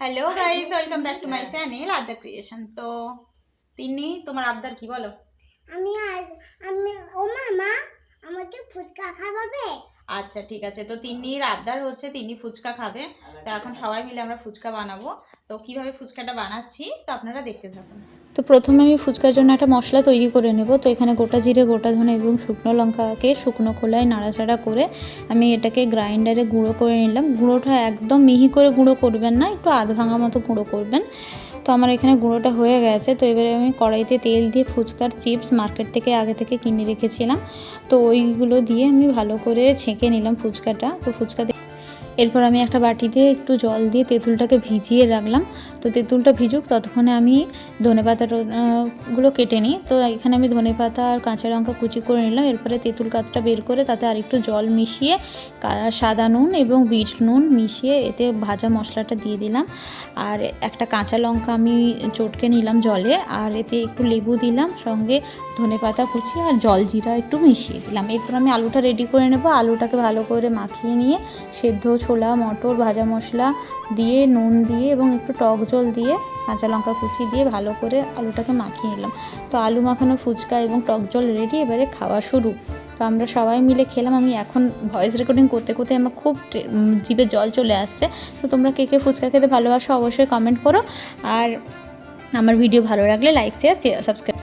Hello guys welcome back to my channel Abdar creation তো তিনি তোমার আবদার কি বলো? আমি আজ আমি ও মামা আমাকে আচ্ছা ঠিক আছে। তো তিন্নির আবদার হচ্ছে তিনি ফুচকা খাবে। তো এখন সবাই মিলে আমরা ফুচকা বানাবো। তো কীভাবে ফুচকাটা বানাচ্ছি, তো আপনারা দেখতে থাকুন। তো প্রথমে আমি ফুচকার জন্য একটা মশলা তৈরি করে নেব। তো এখানে গোটা জিরে, গোটা ধনে এবং শুকনো লঙ্কাকে শুকনো খোলায় নাড়াচাড়া করে আমি এটাকে গ্রাইন্ডারে গুঁড়ো করে নিলাম। গুঁড়োটা একদম মিহি করে গুঁড়ো করবেন না, একটু আধ ভাঙা মতো গুঁড়ো করবেন। তো আমার এখানে গুঁড়োটা হয়ে গেছে। তো এবারে আমি কড়াইতে তেল দিয়ে ফুচকার চিপস মার্কেট থেকে আগে থেকে কিনে রেখেছিলাম। তো ওইগুলো দিয়ে আমি ভালো করে ছেঁকে নিলাম ফুচকাটা। তো ফুচকা এরপর আমি একটা বাটিতে একটু জল দিয়ে তেঁতুলটাকে ভিজিয়ে রাখলাম। তো তেঁতুলটা ভিজুক, ততক্ষণে আমি ধনে পাতাটা গুলো কেটে নিই। তো এখানে আমি ধনে পাতা আর কাঁচা লঙ্কা কুচি করে নিলাম। এরপরে তেঁতুল কাতটা বের করে তাতে আরেকটু জল মিশিয়ে সাদা নুন এবং বিট নুন মিশিয়ে এতে ভাজা মশলাটা দিয়ে দিলাম। আর একটা কাঁচা লঙ্কা আমি চটকে নিলাম জলে, আর এতে একটু লেবু দিলাম, সঙ্গে ধনে পাতা কুচি আর জল জিরা একটু মিশিয়ে দিলাম। এরপর আমি আলুটা রেডি করে নেব। আলুটাকে ভালো করে মাখিয়ে নিয়ে সেদ্ধ ছোলা, মটর, ভাজা মশলা দিয়ে, নুন দিয়ে এবং একটু টক জল দিয়ে, কাঁচা লঙ্কা কুচি দিয়ে ভালো করে আলুটাকে মাখিয়ে নিলাম। তো আলু মাখানো ফুচকা এবং টক জল রেডি এবারে খাওয়া শুরু। তো আমরা সবাই মিলে খেলাম। আমি এখন ভয়েস রেকর্ডিং করতে করতে আমার খুব জিভে জল চলে আসছে। তো তোমরা কে কে ফুচকা খেতে ভালোবাসো অবশ্যই কমেন্ট করো। আর আমার ভিডিও ভালো লাগলে লাইক শেয়ার সাবস্ক্রাইব